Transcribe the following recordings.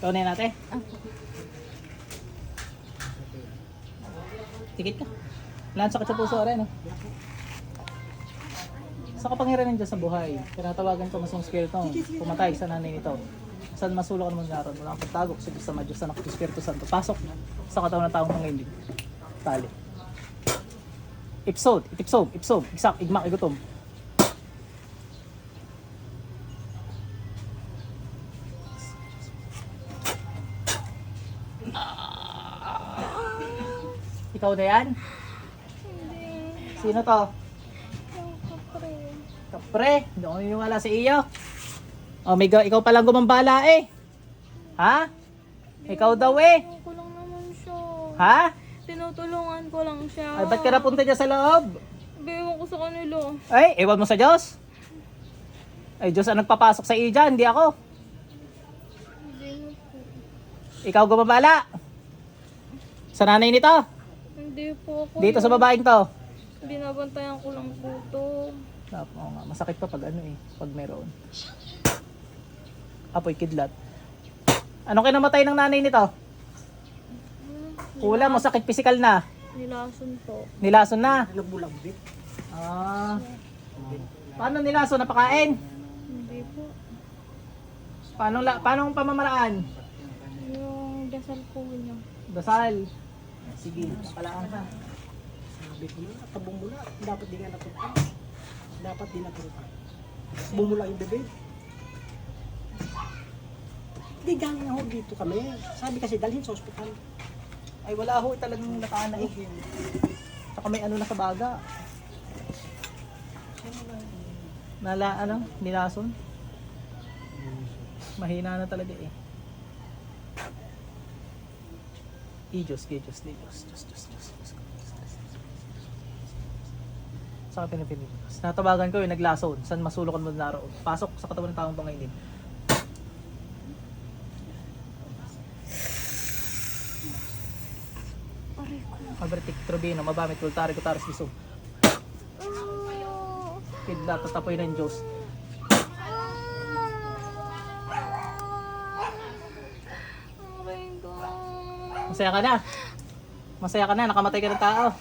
Ikaw na yun ate. Tikit ka. Wala sakit sa puso rin, no? Sa kapangyarihan ng Diyos sa buhay, tinatawagan ko masong spirito, pumatay sa nanay nito. Saan masulok ang mga naroon, wala kang pagtago sa Diyos sa Diyos, anak ng Espiritu Santo. Pasok sa katawan ng taong mga hindi. Tali. Ipsod, itipsog, ipsog, igsak, igmak, igutom. Ikaw na yan? Hindi. Sino to? Yung kapre. Kapre, hindi ako naniniwala sa iyo. Oh, may ikaw palang gumambala eh. Ha? Ikaw daw eh. Tinutulungan ko lang naman siya. Ha? Tinutulungan ko lang siya. Ay, ba't ka napunta dyan sa loob? Biwan ko sa kanila. Ay, ewan mo sa Diyos. Ay, Diyos ang nagpapasok sa iyo dyan, hindi ako. Hindi na po. Ikaw gumambala. Sa nanay nito. Hindi po ako. Dito sa babaeng to. Binabantayan ko lang po to. Oo nga, masakit pa pag ano eh, pag meron. Apoy kidlat. Ano kinamatay ng nanay nito? Kulang, masakit physical na. Nilason po. Nilason na. Nagbulambit. Ah. Paano nilason? Napakain? Hindi po. Paano, la, paano ang pamamaraan? Yung dasal po niya. Dasal. Sige, nakalaan ka. Sabi ko na, kabumula. Dapat di nga napunta. Dapat di napunta. Bumula yung bebe. Di galing ako dito kami. Sabi kasi dalhin sa ospital. Ay wala ho, talagang nakaan na eh. Saka may ano na sa baga. Nala, ano, nilason. Mahina na talaga eh. Ijos, Ijos, Ijos, Diyos, Diyos, Diyos, Diyos, Diyos, Diyos. Saka pinipinilos. Natabagan ko yung naglason. San masulokan mo naroon. Pasok sa katawan ng taong pangainin. Mabertik, Trubino, Mabamit, Kultari, Kutaris, Bisog. Kidlat, tatapoy ng Diyos. Masaya ka na. Masaya ka na, nakamatay ka ng tao.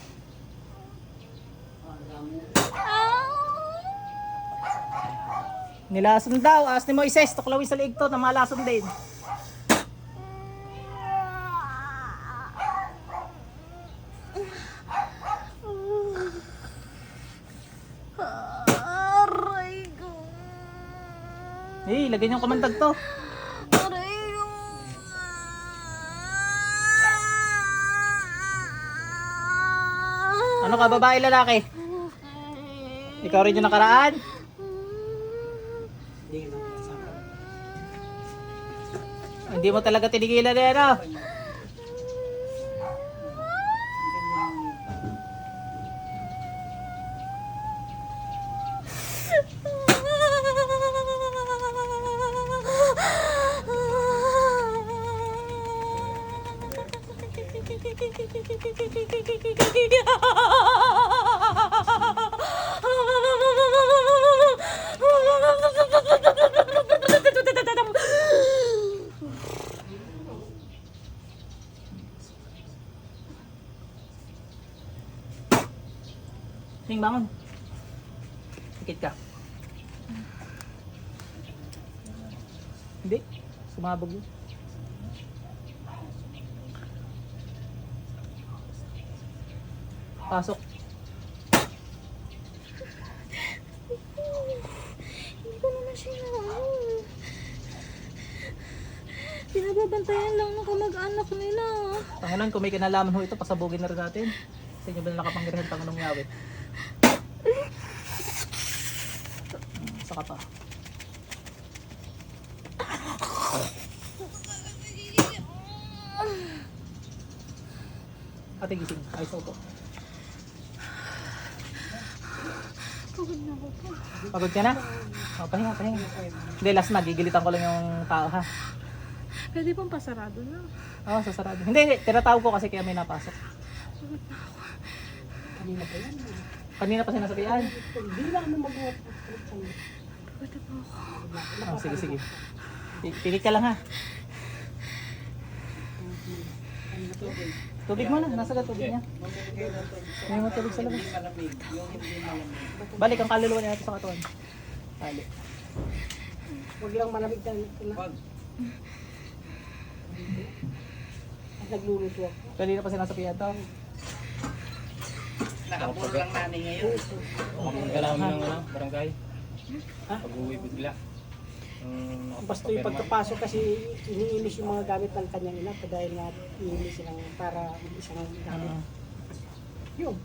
Nilason daw, as ni Moises, tuklawin sa liig to, na malason din. Eh, lagyan yung kamandag to. Aray ko. Ano ka, babae, lalaki? Ikaw rin yung nakaraan? Hindi mo talaga tinigilan eh, ano? Ting, bangon. Sikit ka. Hindi. Sumabog yun. Pasok. Hindi ko naman siya. Pinababantayan lang ng kamag-anak nila. Tangunan, kung may kinalaman ho ito, pasabugin na rin natin. Sa inyo ba na nakapangyarihan Panginoong Yahweh? Hmm, Saka pa. Ate gising. Ay, so po. Pagod na ako Pagod ka na? O, pahinga, pahinga. Hindi, last na. Gigilitan ko lang yung tao, ha? Pwede pang pasarado na. Oo, sasarado. Hindi, hindi. Tinatawag ko kasi kaya may napasok. Kanina pa yan. Kanina pa sinasabihan. Hindi lang naman mag-uwap. Pagod na po ako. Oh, sige, sige. Pi- Pilit ka lang, ha? Tubig mo na, nasa ka tubig niya. May mo tubig sa labas. Balik ang kaluluwa niya natin sa katawan. Balik. Huwag lang malamig na na. Wag. At nagluluto ako. Kanina pa sinasabihan to. Nakapuro lang nanay ngayon. Galaw ng barangay. Pag-uwi bigla. Um, Basta yung pagkapasok kasi iniinis yung mga gamit ng kanyang ina dahil nga iinis silang para isang gamit. Ah. Yun.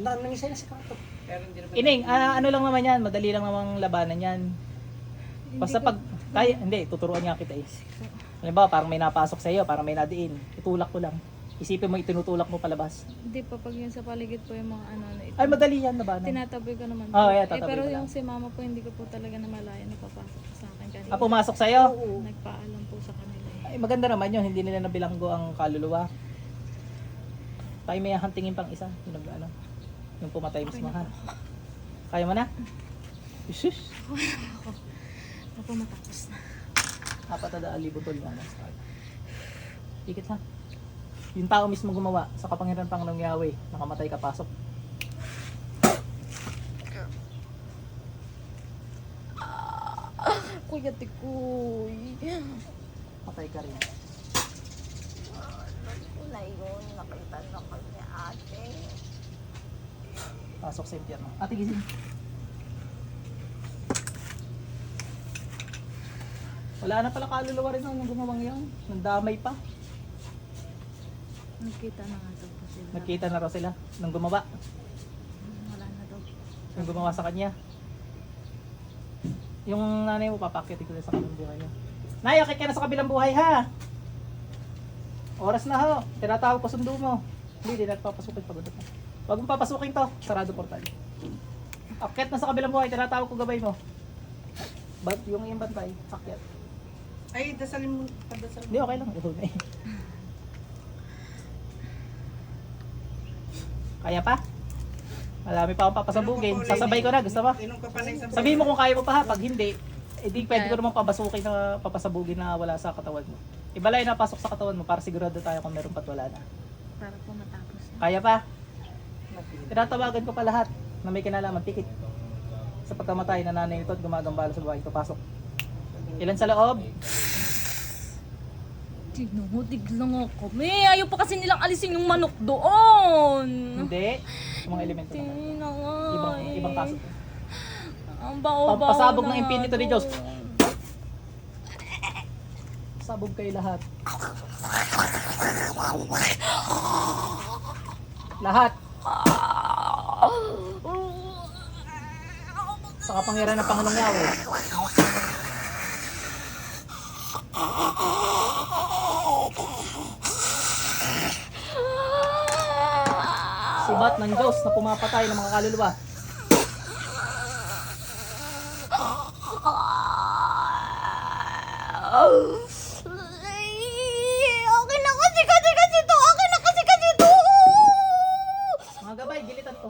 Nang isa na sa kwarto. Pero hindi naman. Ining, ah, ano lang naman yan, madali lang namang labanan yan. Basta pag, kaya, hindi, tuturuan niya kita eh. Halimbawa, parang may napasok sa iyo, parang may nadiin, itulak ko lang. Isipin mo, itinutulak mo palabas. Hindi pa pag yun sa paligid po yung mga ano na ito. Ay, madali yan, labanan. Tinataboy ko naman Oo, po. yeah, eh, pero yung si mama po, hindi ko po talaga namalayan na papasok sa akin kanina. Ah, pumasok sa iyo? Oo. Nagpaalam po sa kanila. eh. Ay, maganda naman yun, hindi nila nabilanggo ang kaluluwa. Tayo may hantingin pang isa, yung ano, yung pumatay mismo ha. Kaya mo na? Isus! Ako matapos na. Apat na daan libo tol na. Ikit ha. Yung tao mismo gumawa sa kapangyarihan pang ng Yahweh, nakamatay ka pasok. Kuya Tikoy. Patay ka rin. Na yun, nakita na kanya ate. Pasok sa impyerno. Ate gising. Wala na pala kaluluwa rin nung gumawang yun. Nandamay pa. Nakita na nga daw po sila. Nagkita na raw sila nung gumawa. Wala na daw. Nung gumawa sa kanya. Yung nanay mo papakit ko sa kabilang buhay niya. Nay, akit ka na sa kabilang buhay ha. Oras na ho. Tinatawag ko sundo mo. Hindi, di nagpapasukin pagod na. Huwag mong papasukin to. Sarado portal. Akit na sa kabilang buhay. Tinatawag ko gabay mo. Ba't yung iyong bantay? Akyat. Ay, dasalin mo. Padasal Hindi, okay lang. Ito na eh. Kaya pa? Marami pa akong papasabugin. Sasabay ko na. Gusto mo? Sabihin mo kung kaya mo pa ha. Pag hindi, edi pwede ko naman pabasukin na papasabugin na wala sa katawan mo. Ibalay na pasok sa katawan mo para sigurado tayo kung meron pa't wala na. Para po matapos na. Kaya pa? Tinatawagan ko pa lahat na may kinalaman. Tikit. Sa pagkamatay na nanay nito at gumagambala sa babae ito. Pasok. Ilan sa loob? Tinudig lang ako. May ayaw pa kasi nilang alisin yung manok doon. Hindi. Yung mga elemento naman. Tina nga Ibang, eh. ibang kaso. Ang baho-baho Pampasabog na ng impinito ni Diyos. Sabog kayo lahat. Lahat. Sa kapangyarihan ng Panginoong Yahweh. Sibat ng Diyos na pumapatay ng mga kaluluwa. Okay na kasi kasi kasi to. Okay na kasi kasi to. Mga gabay, gilitan to.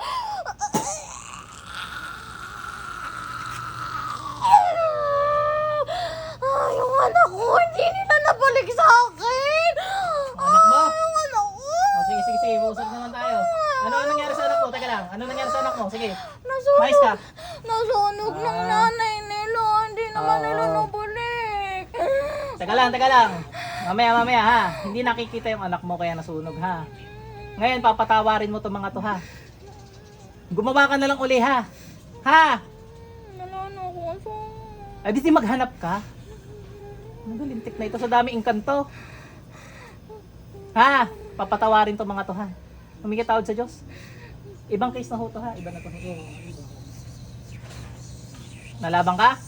Ah, yung anak ko, hindi nila nabalik sa akin. Anak mo? Ah, yung anak ko. Oh, sige, sige, sige. Usap naman tayo. Ano ang nangyari sa anak mo? Teka lang. Ano nangyari sa anak mo? Sige. Nasunog. Mais ka. Nasunog ng Ah. nanay nila. Hindi naman Oo. nila nabalik. Teka lang, teka lang. Mamaya, mamaya ha. Hindi nakikita yung anak mo kaya nasunog ha. Ngayon, papatawarin mo to mga to ha. Gumawa ka na lang uli ha. Ha? Nalano ko. So, Ay, di maghanap ka. Ano lintik na ito sa dami inkanto. Ha? Papatawarin to mga to ha. Humingi tawad sa Diyos. Ibang case na ho to ha. Iba na to. Nalabang ka?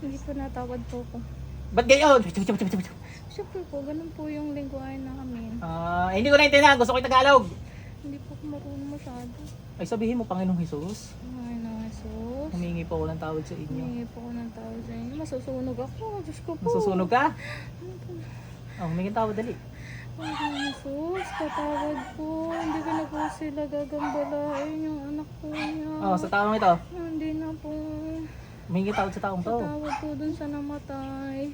hindi po natawad po ko. Ba't gayon? Siyempre po, ganun po yung lingwahe namin. Ah, hindi ko naintindihan. Gusto ko yung Tagalog. Hindi po ako marunong masyado. Ay sabihin mo, Panginoong Jesus, Ay, na Jesus. humingi po ako ng tawad sa inyo. Humingi po ako ng tawad sa inyo. Masusunog ako. Diyos ko po. Masusunog ka? Oh, humingi ng tawad, dali. Ay, Jesus. Patawad po. Hindi ko na po sila gagambalain yung anak ko niya. Oh, sa taong ito, Hindi na po. Humingi tawad sa taong to. Patawad po dun sa namatay.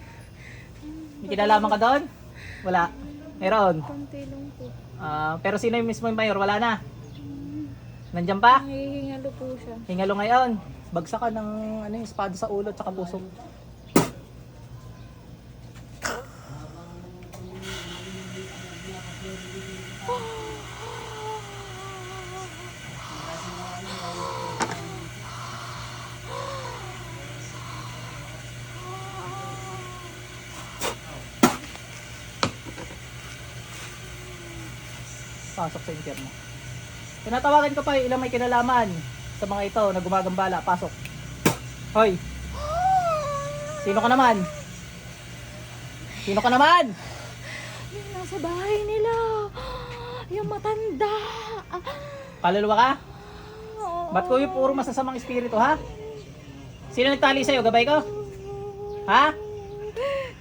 May kinalaman ka doon? Wala. Meron. Konti lang po. Ah, pero sino yung mismo yung mayor? Wala na. Nandiyan pa? Nangihingalo po siya. Hingalo ngayon. Bagsak ka ng ano, yung espada sa ulo at saka puso. Pasok sa interno. Tinatawagan ko pa yung ilang may kinalaman sa mga ito na gumagambala. Pasok. Hoy! Sino ka naman? Sino ka naman? Yung nasa bahay nila. Yung matanda. Kaluluwa ka? Oo. Ba't ko yung puro masasamang espiritu ha? Sino nagtali sa'yo? Gabay ko? Ha?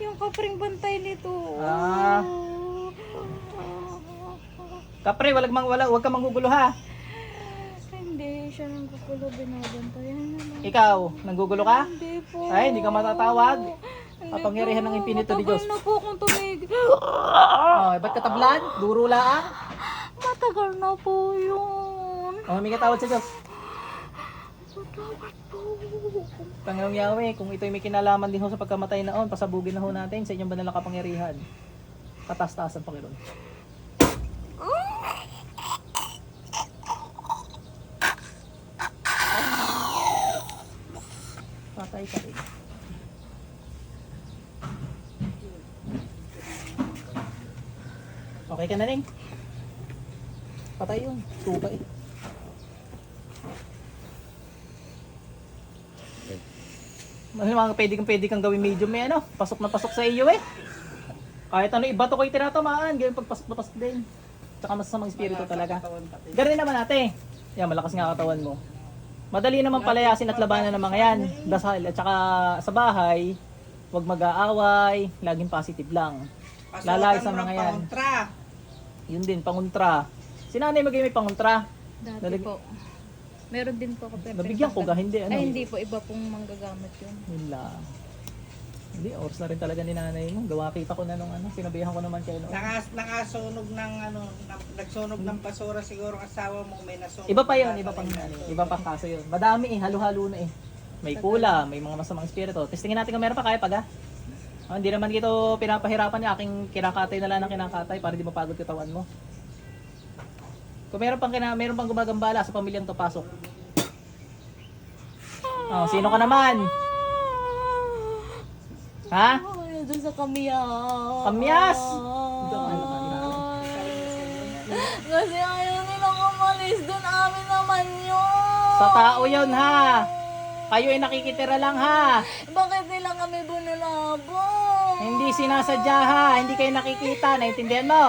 Yung kapring bantay nito. Ah. Kapre, walag mang, wala, huwag ka manggugulo ha. Hindi, siya nang kukulo binabantayan na lang. Ikaw, nanggugulo ka? Hindi po. Ay, hindi ka matatawag. Kapangyarihan po. ng impinito ni Diyos. Matagal na po akong tumigil. Oh, ba't ka tablan? Duro laang? Matagal na po yun. Oh, humingi tawad sa Diyos. Patawad po. Panginoong Yahweh, kung ito'y may kinalaman din ho sa pagkamatay na on, pasabugin na ho natin sa inyong banal na kapangyarihan. Katas-taas ang Panginoon. Patay ka rin. Okay ka na rin. Patay yun. Tupa eh. Ano mga pwede kang pwede kang gawin medium may ano, pasok na pasok sa iyo eh. Kahit ano iba to ko'y tinatamaan, ganyan pagpasok na pasok din. Tsaka masasamang espiritu talaga. Ganun naman ate. Yan, malakas nga katawan mo. Madali naman palayasin at labanan ng mga yan. Dasal at saka sa bahay, huwag mag-aaway, laging positive lang. Lalay sa mga yan. Yun din, panguntra. Si nanay maging may panguntra. Dati Nalag- po. Meron din po ako. pero Nabigyan ko ga, hindi, ano? Ay, hindi po. Iba pong manggagamit yun. Yun lang. Hindi, oras na rin talaga ni nanay mo. Gawa kita ko na nung ano, sinabihan ko naman kayo noon. Nakas, nakasunog ng ano, na, nagsunog ng basura siguro ang asawa mo may nasunog. Iba pa yun, iba pang ano, iba pang kaso yun. Madami eh, halo-halo na eh. May pula, may mga masamang espiritu. Testingin natin kung meron pa kaya pag ah. Ah, hindi naman kito pinapahirapan niya aking kinakatay na lang ng kinakatay para di mapagod katawan mo. Kung meron pang kina, meron pang gumagambala sa pamilyang to pasok. Oh, sino ka naman? Ha? Doon sa kamyas. Kamyas? Kasi ayaw nilang umalis doon. Amin naman yun. Sa tao yun ha. Kayo ay nakikitira lang ha. Bakit nila kami bunulabo? Hindi sinasadya ha. Hindi kayo nakikita. Naintindihan mo?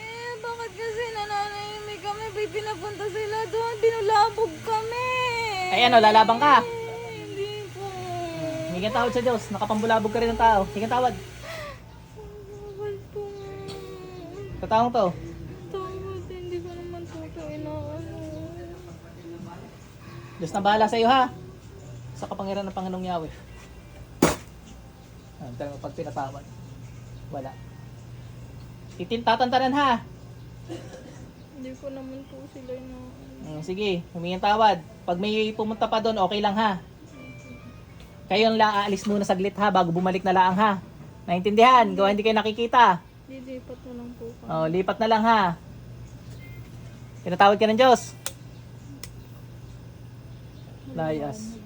Eh, bakit kasi nananahimik kami? May pinapunta sila doon. Binulabog kami. Ay ano, lalabang ka. Hindi po. Hinggan tawad sa Diyos. Nakapambulabog ka rin ng tao. Hinggan tawad. Tawad po. Sa taong to. Tawad. Hindi ko naman po ito inaano. Diyos na bahala sa iyo ha. Sa kapangyarihan ng Panginoong Yahweh. Ah, talaga pag pinatawad. Wala. Titin tatantanan ha. Hindi ko naman po sila inaano. Mm, sige, humingi ng tawad. Pag may pumunta pa doon, okay lang ha. Kayo lang aalis muna saglit ha bago bumalik na laang ha. Naintindihan? Gawa hindi kayo nakikita. Lilipat na lang po kami. Oh, lipat na lang ha. Pinatawad ka ng Diyos. Layas.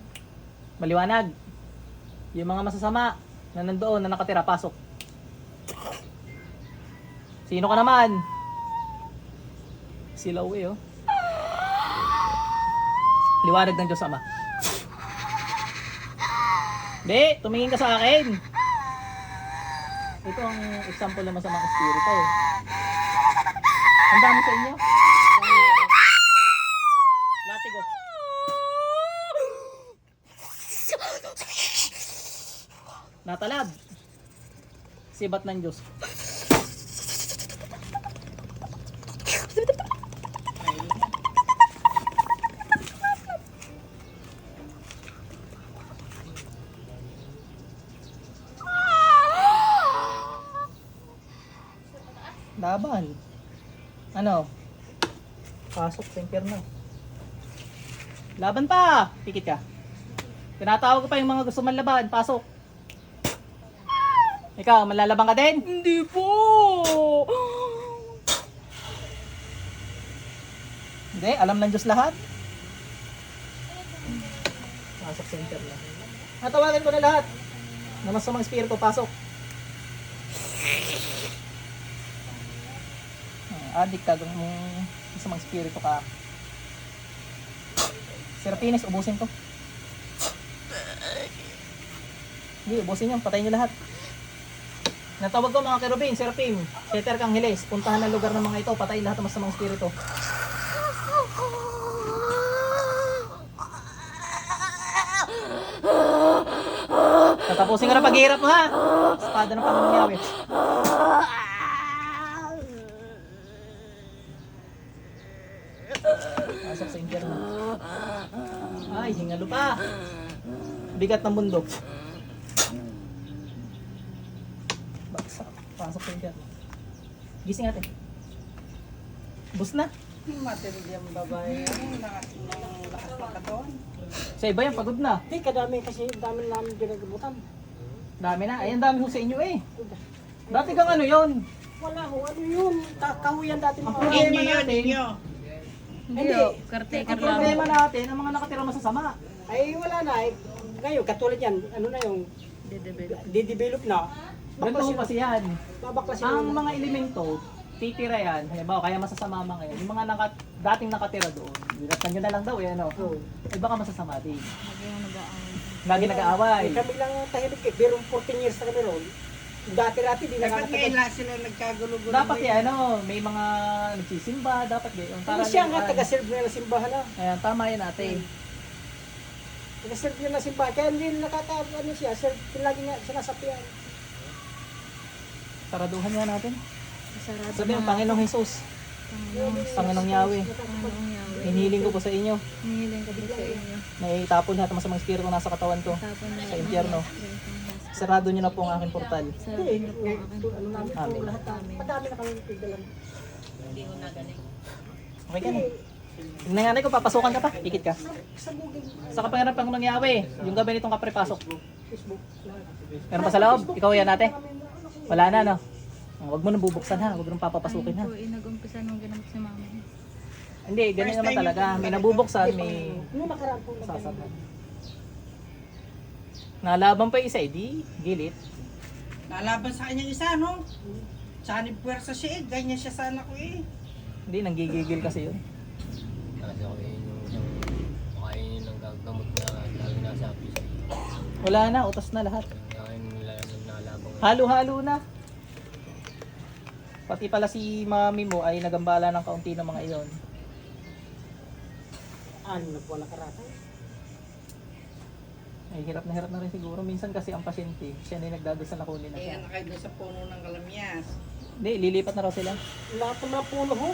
Maliwanag. Yung mga masasama na nandoon na nakatira, pasok. Sino ka naman? Sila uwi oh. Liwanag ng Diyos Ama. Be, tumingin ka sa akin. Ito ang example ng masamang espiritu. Ang dami sa inyo. Natalab. Sibat ng Diyos. Laban. Ano? Pasok sa impyerno. Laban pa! Pikit ka. Tinatawag ko pa yung mga gusto manlaban. Pasok. Ikaw, manlalaban ka din? Hindi po! Hindi, alam ng Diyos lahat. Pasok sa impyerno. Natawagan ko na lahat. Na masamang espiritu, pasok. Ah, Adik ka, kung masamang espiritu ka. Serapines, ubusin ko. Hindi, ubusin niyo, patayin niyo lahat. Natawag ko mga kerubin, Serapim, Peter kang hilis, puntahan ang lugar ng mga ito, patayin lahat ng masamang espiritu. Tatapusin ko na paghihirap mo ha. Espada ng Panginoong Yahweh. Pasok sa impyerno. Ay, hingalo pa. Bigat ng mundo. Pasok sa impyerno. Gising natin. Bus na. Matindi ang babae. Lakas ng katawan. Sa iba yan, pagod na. Hindi, kadami kasi dami namin ginagabutan. Dami na. Ayan, dami ho sa inyo eh. Dati kang ano yon. Wala ho, ano yun? Ta- Kahuyan dati mga Ang Inyo problema yun, natin, inyo. Hindi, caretaker ang problema lang. natin, ang mga nakatira masasama. Ay, wala na. Eh. Ngayon, katulad yan, ano na yung Dedevelop. didevelop na. Ganito ho kasi yan. Babaklasin Ang mo. mga elemento, titira yan. Halimbawa, kaya masasama mga ngayon. Yung mga naka, dating nakatira doon, binatan nyo na lang daw eh, ano. Oo. Eh baka masasama din. Lagi nag-aaway. Lagi nag-aaway. Eh, kami lang tahimik eh. Pero 14 years na kami roon. Dati-dati, di Dapat ngayon nakakatagal. sila nagkagulo-gulo. Dapat yan, ano, may mga nagsisimba, dapat yan. Ano siya nga, taga-serve na ng simbahan na. Ayan, tama yan ate. Taga-serve niya ng simbahan. Kaya hindi nakaka, ano siya, serve, lagi nga sinasapian. Taraduhan nga natin. Sarado Sabi ng Panginoong Jesus, Panginoong Panginoong Yahweh, Panginoong Yahweh. hinihiling ko po sa inyo Hinihiling ko po sa inyo. na itapon lahat ng masamang espiritu nasa katawan ko. Na Sa impyerno. Sarado nyo na po ang aking portal. Sarado Hindi, niyo po ang to- ano namin Amen. po lahat na. Madami na kami pigdalan. Okay ka na. Tingnan nga ko, papasukan ka pa. Pikit ka. Sa kapangyarihan ng Panginoong Yahweh, yung gabi nitong kapre pasok. Meron pa sa loob? Ikaw yan ate? Wala na no? Huwag mo nang bubuksan ha, huwag mo nang papapasukin ha. Po, inag-umpisa nung ginamit si mama. Hindi, ganyan naman talaga. May nabubuksan, may Noong nakaraan po, sasabay. Nalaban pa isa, edi gilit. Nalaban sa kanyang isa, no? Sana puwersa siya eh. Ganyan siya sana ko eh. Hindi, nanggigigil kasi yun. Kasi ako yun yung isang makainin ng gagamot na lagi nasabi sa iyo. Wala na, utas na lahat. Halo-halo na. Pati pala si mami mo ay nagambala ng kaunti ng mga iyon. ano na po nakaratay. Ay, hirap na hirap na rin siguro. Minsan kasi ang pasyente, siya na yung nagdadasal na kunin na Eh, siya. kayo doon sa puno ng kalamyas. Hindi, lilipat na raw sila. Lahat mga puno ho,